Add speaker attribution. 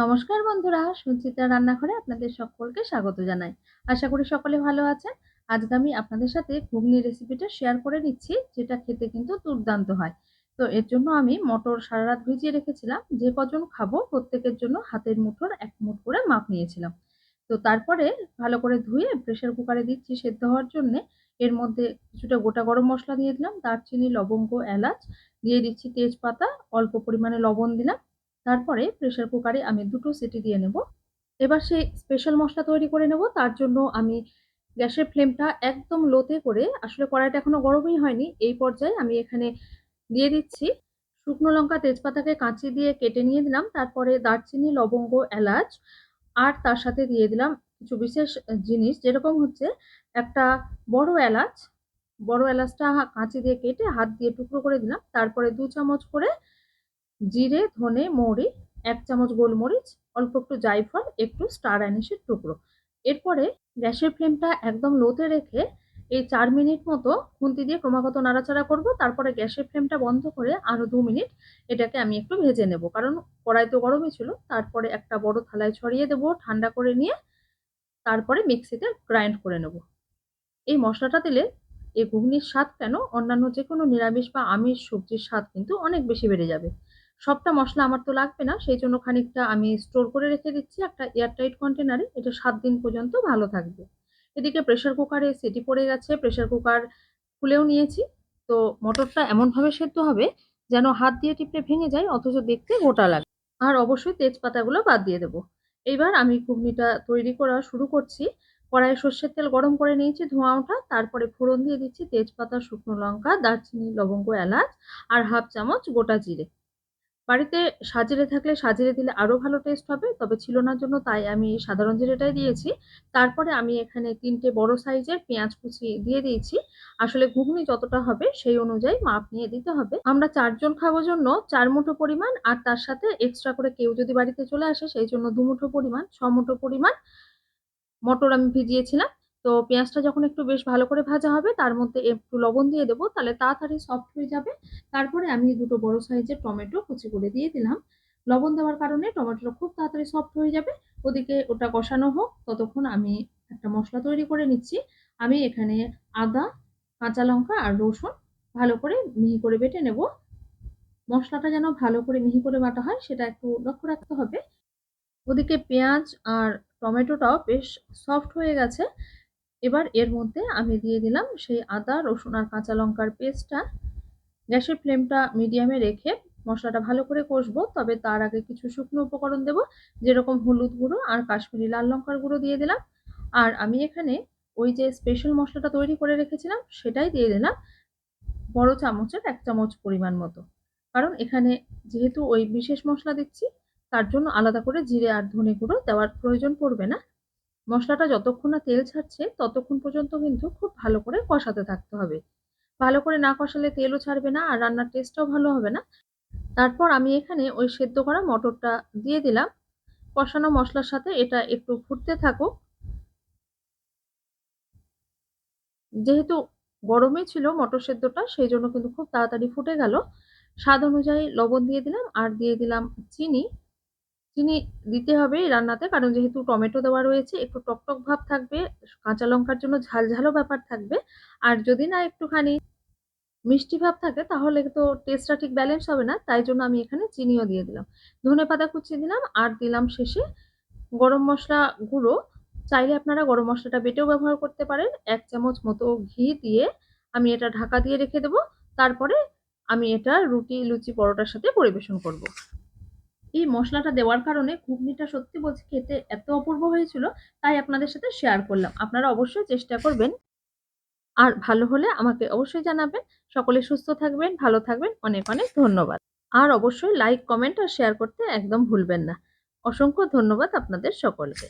Speaker 1: নমস্কার বন্ধুরা, সুচিত্রা রান্নাঘরে আপনাদের সকলকে স্বাগত জানাই। আশা করি সকলে ভালো আছেন। আজকে আমি আপনাদের সাথে ঘুগনি রেসিপিটা শেয়ার করে নিচ্ছি, যেটা খেতে কিন্তু দুর্দান্ত হয়। তো এর জন্য আমি মটর সারা রাত ভিজিয়ে রেখেছিলাম। যে কজন খাব, প্রত্যেকের জন্য হাতের মুঠোর এক মুঠ করে মাপ নিয়েছিলাম। তো তারপরে ভালো করে ধুয়ে প্রেশার কুকারে দিচ্ছি সেদ্ধ হওয়ার জন্যে। এর মধ্যে কিছুটা গোটা গরম মশলা দিয়ে দিলাম। দারচিনি, লবঙ্গ, এলাচ দিয়ে দিচ্ছি তেজপাতা। অল্প পরিমাণে লবণ দিলাম। তারপরে প্রেশার কুকারে আমি দুটো সিটি দিয়ে নেব। এবার সেই স্পেশাল মশলা তৈরি করে নেব। তার জন্য আমি গ্যাসের ফ্লেমটা একদম লোতে করে, আসলে কড়াইটা এখনও গরমই হয়নি, এই পর্যায়ে আমি এখানে দিয়ে দিচ্ছি। শুকনো লঙ্কা তেজপাতাকে কাঁচি দিয়ে কেটে নিয়ে দিলাম, তারপরে দারচিনি, লবঙ্গ, এলাচ, আর তার সাথে দিয়ে দিলাম কিছু বিশেষ জিনিস, যেরকম হচ্ছে একটা বড় এলাচ। বড় এলাচটা কাঁচি দিয়ে কেটে হাত দিয়ে টুকরো করে দিলাম, তারপরে দু চামচ করে জিরে, ধনে, মৌরি, এক চামচ গোলমরিচ, অল্প একটু জায়ফল, একটু স্টার অ্যানিসের টুকরো। এরপরে গ্যাসের ফ্লেমটা একদম লোতে রেখে এই চার মিনিট মতো খুন্তি দিয়ে ক্রমাগত নাড়াচাড়া করব। তারপরে গ্যাসের ফ্লেমটা বন্ধ করে আরও দু মিনিট এটাকে আমি একটু ভেজে নেব। কারণ কড়াই তো গরমই ছিল। তারপরে একটা বড় থালায় ছড়িয়ে দেবো, ঠান্ডা করে নিয়ে তারপরে মিক্সিতে গ্রাইন্ড করে নেব। এই মশলাটা দিলে এই ঘুগনির স্বাদ কেন? অন্যান্য যে কোনো নিরামিষ বা আমিষ সবজির স্বাদ কিন্তু অনেক বেশি বেড়ে যাবে। সবটা মশলা আমার তো লাগবে না, সেই জন্য খানিকটা আমি স্টোর করে রেখে দিচ্ছি একটা এয়ারটাইট কন্টেনারে এটা সাত দিন পর্যন্ত ভালো থাকবে। এদিকে প্রেশার কুকারে সিটি পড়ে গেছে প্রেশার কুকার খুলেও নিয়েছি, তো মটরটা এমনভাবে সেদ্ধ হবে যেন হাত দিয়ে টিপে ভেঙে যায়, অথচ দেখতে গোটা লাগে। আর অবশ্যই তেজপাতাগুলো বাদ দিয়ে দেবো। এইবার আমি ঘুগনিটা তৈরি করা শুরু করছি। কড়াইয়ে সর্ষের তেল গরম করে নিয়েছি ধোঁয়া ওঠা, তারপরে ফোড়ন দিয়ে দিচ্ছি তেজপাতা, শুকনো লঙ্কা, দারচিনি, লবঙ্গ, এলাচ, আর হাফ চামচ গোটা জিরে। বাড়িতে সাজিরে থাকলে সাজিরে দিলে আরও ভালো টেস্ট হবে, তবে ছিল না জন্য তাই আমি সাধারণ জিরেটাই দিয়েছি। তারপরে আমি এখানে তিনটে বড় সাইজের পেঁয়াজ কুচি দিয়ে দিয়েছি। আসলে ঘুগনি যতটা হবে সেই অনুযায়ী মাপ নিয়ে দিতে হবে। আমরা চারজন খাব জন্য চার মুঠো পরিমাণ, আর তার সাথে এক্সট্রা করে কেউ যদি বাড়িতে চলে আসে সেই জন্য দু মুঠো পরিমাণ, ছ মুঠো পরিমাণ মটর আমি ভিজিয়েছিলাম। তো পেঁয়াজটা যখন একটু বেশ ভালো করে ভাজা হবে, তার মধ্যে একটু লবণ দিয়ে দেবো, তাহলে তাড়াতাড়ি সফট হয়ে যাবে। তারপরে আমি দুটো বড় সাইজের টমেটো কুচি করে দিয়ে দিলাম। লবণ দেওয়ার কারণে টমেটোটা খুব তাড়াতাড়ি সফট হয়ে যাবে। ওদিকে ওটা কষানো হোক, ততক্ষণ আমি একটা মশলা তৈরি করে নিচ্ছি। আমি এখানে আদা, কাঁচা লঙ্কা আর রসুন ভালো করে মিহি করে বেটে নেব। মশলাটা যেন ভালো করে মিহি করে বাটা হয়, সেটা একটু লক্ষ্য রাখতে হবে। ওদিকে পেঁয়াজ আর টমেটোটাও বেশ সফট হয়ে গেছে। এবার এর মধ্যে আমি দিয়ে দিলাম সেই আদা, রসুন আর কাঁচা লঙ্কার পেস্টটা। গ্যাসের ফ্লেমটা মিডিয়ামে রেখে মশলাটা ভালো করে কষবো, তবে তার আগে কিছু শুকনো উপকরণ দেব, যেরকম হলুদ গুঁড়ো আর কাশ্মীরি লাল লঙ্কার গুঁড়ো দিয়ে দিলাম। আর আমি এখানে ওই যে স্পেশাল মশলাটা তৈরি করে রেখেছিলাম, সেটাই দিয়ে দিলাম বড় চামচের এক চামচ পরিমাণ মতো। কারণ এখানে যেহেতু ওই বিশেষ মশলা দিচ্ছি, তার জন্য আলাদা করে জিরে আর ধনে গুঁড়ো দেওয়ার প্রয়োজন পড়বে না। মশলাটা যতক্ষণ না তেল ছাড়ছে, ততক্ষণ পর্যন্ত কিন্তু খুব ভালো করে কষাতে থাকতে হবে। ভালো করে না কষালে তেলও ছাড়বে না আর রান্নার টেস্টটাও ভালো হবে না। তারপর আমি এখানে ওই সেদ্ধ করা মটরটা দিয়ে দিলাম। কষানো মশলার সাথে এটা একটু ফুটতে থাকুক। যেহেতু গরমে ছিল মটর সেদ্ধটা, সেই জন্য কিন্তু খুব তাড়াতাড়ি ফুটে গেল। স্বাদ অনুযায়ী লবণ দিয়ে দিলাম আর দিয়ে দিলাম চিনি। চিনি দিতে হবে রান্নাতে, কারণ যেহেতু টমেটো দেওয়া রয়েছে, একটু টকটক ভাব থাকবে, কাঁচা লঙ্কার জন্য ঝাল ঝালও ব্যাপার থাকবে। আর যদি না একটুখানি মিষ্টি ভাব থাকে, তাহলে তো টেস্টটা ঠিক ব্যালেন্স হবে না, তাই জন্য আমি এখানে চিনিও দিয়ে দিলাম। ধনে পাতা কুচি দিলাম, আর দিলাম শেষে গরম মশলা গুঁড়ো। চাইলে আপনারা গরম মশলাটা বেটেও ব্যবহার করতে পারেন। এক চামচ মতো ঘি দিয়ে আমি এটা ঢাকা দিয়ে রেখে দেবো। তারপরে আমি এটা রুটি, লুচি, পরোটার সাথে পরিবেশন করব। এই মশলাটা দেওয়ার কারণে ঘুগনিটা সত্যি বলছি খেতে এত অপূর্ব হয়েছিল, তাই আপনাদের সাথে শেয়ার করলাম। আপনারা অবশ্যই চেষ্টা করবেন। আর ভালো হলে আমাকে অবশ্যই জানাবেন। সকলে সুস্থ থাকবেন, ভালো থাকবেন। অনেক অনেক ধন্যবাদ। আর অবশ্যই লাইক কমেন্ট আর শেয়ার করতে একদম ভুলবেন না। অসংখ্য ধন্যবাদ আপনাদের সকলকে।